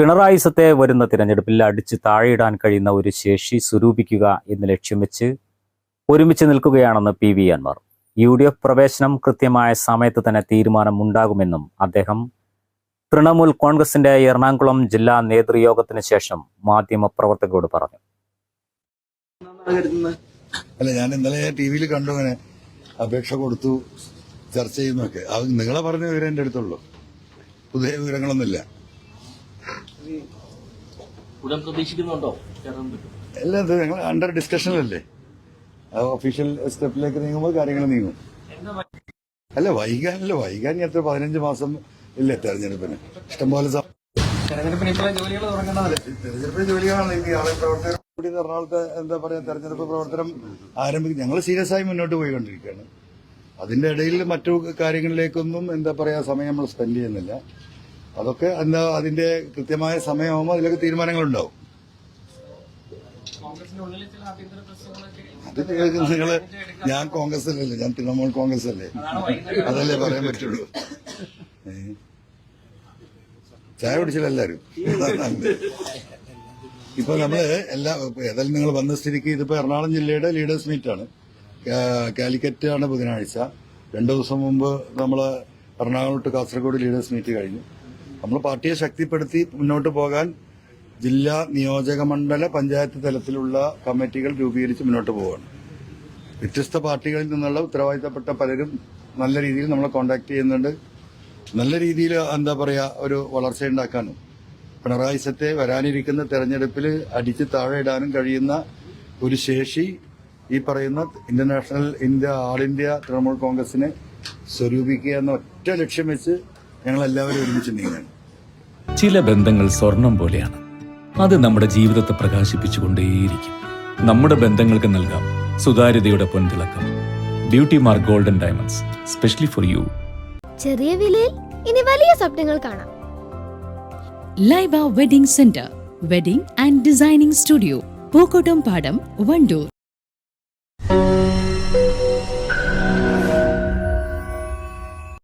Pinarayi സത്തെ വരുന്ന തിരഞ്ഞെടുപ്പിൽ അടിച്ചു താഴെയിടാൻ കഴിയുന്ന ഒരു ശേഷി സ്വരൂപിക്കുക എന്ന് ലക്ഷ്യം വെച്ച് ഒരുമിച്ച് നിൽക്കുകയാണെന്ന് P V Anwar. U D F പ്രവേശനം കൃത്യമായ സമയത്ത് തന്നെ തീരുമാനമുണ്ടാകുമെന്നും അദ്ദേഹം തൃണമൂൽ കോൺഗ്രസിന്റെ എറണാകുളം ജില്ലാ നേതൃയോഗത്തിന് ശേഷം മാധ്യമപ്രവർത്തകരോട് പറഞ്ഞു. അല്ല ഞാൻ ഇന്നലെ ടി വിയിൽ കണ്ടു അങ്ങനെ അപേക്ഷ കൊടുത്തു ചർച്ച ചെയ്യുന്നൊക്കെ അത് നിങ്ങളെ പറഞ്ഞ വിവരം എന്റെ അടുത്തുള്ളൂ. പുതിയ വിവരങ്ങളൊന്നുമില്ല. ഉടൻ പ്രതീക്ഷിക്കുന്നുണ്ടോ? കയറാൻ പറ്റും. എല്ലാം ഞങ്ങൾ അണ്ടർ ഡിസ്കഷനിലല്ലേ ഒഫീഷ്യൽ സ്റ്റെപ്പിലേക്ക് നീങ്ങുമ്പോൾ കാര്യങ്ങൾ നീങ്ങും. അല്ല വൈകാനല്ല വൈകാൻ എത്ര പതിനഞ്ച് മാസം ഇല്ല തെരഞ്ഞെടുപ്പിന്? ഇഷ്ടംപോലെ തെരഞ്ഞെടുപ്പിന് ജോലികളാണ് ഈ ആളെ പ്രവർത്തകർ കൂടി എറണാകുളത്ത് എന്താ പറയാ തെരഞ്ഞെടുപ്പ് പ്രവർത്തനം ആരംഭിക്കും. ഞങ്ങൾ സീരിയസ് ആയി മുന്നോട്ട് പോയിക്കൊണ്ടിരിക്കുകയാണ്. അതിന്റെ ഇടയിൽ മറ്റു കാര്യങ്ങളിലേക്കൊന്നും എന്താ പറയാ സമയം നമ്മൾ സ്പെൻഡ് ചെയ്യുന്നില്ല. അതൊക്കെ എന്താ അതിന്റെ കൃത്യമായ സമയമാകുമ്പോൾ അതിലൊക്കെ തീരുമാനങ്ങളുണ്ടാവും. അത് നിങ്ങൾ ഞാൻ കോൺഗ്രസ് അല്ലല്ലോ ഞാൻ തൃണമൂൽ കോൺഗ്രസ് അല്ലേ അതല്ലേ പറയാൻ പറ്റുള്ളൂ? ചായ കുടിച്ചില്ല എല്ലാരും. ഇപ്പൊ നമ്മൾ എല്ലാ ഏതായാലും നിങ്ങൾ വന്ന സ്ഥിതിക്ക് ഇതിപ്പോ എറണാകുളം ജില്ലയുടെ ലീഡേഴ്സ് മീറ്റ് ആണ് കാലിക്കറ്റ് ആണ് ബുധനാഴ്ച. രണ്ടു ദിവസം മുമ്പ് നമ്മൾ Ernakulam to Kasaragod leaders meet കഴിഞ്ഞു. നമ്മൾ പാർട്ടിയെ ശക്തിപ്പെടുത്തി മുന്നോട്ട് പോകാൻ ജില്ലാ നിയോജക മണ്ഡല പഞ്ചായത്ത് തലത്തിലുള്ള കമ്മിറ്റികൾ രൂപീകരിച്ച് മുന്നോട്ട് പോവുകയാണ്. വ്യത്യസ്ത പാർട്ടികളിൽ നിന്നുള്ള ഉത്തരവാദിത്തപ്പെട്ട പലരും നല്ല രീതിയിൽ നമ്മളെ കോണ്ടാക്ട് ചെയ്യുന്നുണ്ട്. നല്ല രീതിയിൽ എന്താ പറയുക ഒരു വളർച്ചയുണ്ടാക്കാനും പിണറായി സത്തെ വരാനിരിക്കുന്ന തെരഞ്ഞെടുപ്പിൽ അടിച്ച് താഴെ ഇടാനും കഴിയുന്ന ഒരു ശേഷി ഈ പറയുന്ന international India all India Trinamool കോൺഗ്രസിനെ സ്വരൂപിക്കുക എന്ന ഒറ്റ ലക്ഷ്യം വെച്ച് ഞങ്ങൾ എല്ലാവരും ഒരുമിച്ച് നീങ്ങാണ് ചില ബന്ധങ്ങൾ സ്വർണം പോലെയാണ്. അത് നമ്മുടെ ജീവിതത്തെ പ്രകാശിപ്പിച്ചുകൊണ്ടേയിരിക്കും. നമ്മുടെ ബന്ധങ്ങൾക്ക് നൽകാം സുതാര്യതയുടെ പൊൻതിളക്കം. Beauty mark golden diamonds specially for you ചെറിയ വിലയിൽ ഇനി വലിയ സ്വപ്നങ്ങൾ കാണാം. Laiba wedding centre wedding and designing studio Pookkottumpadam Wandoor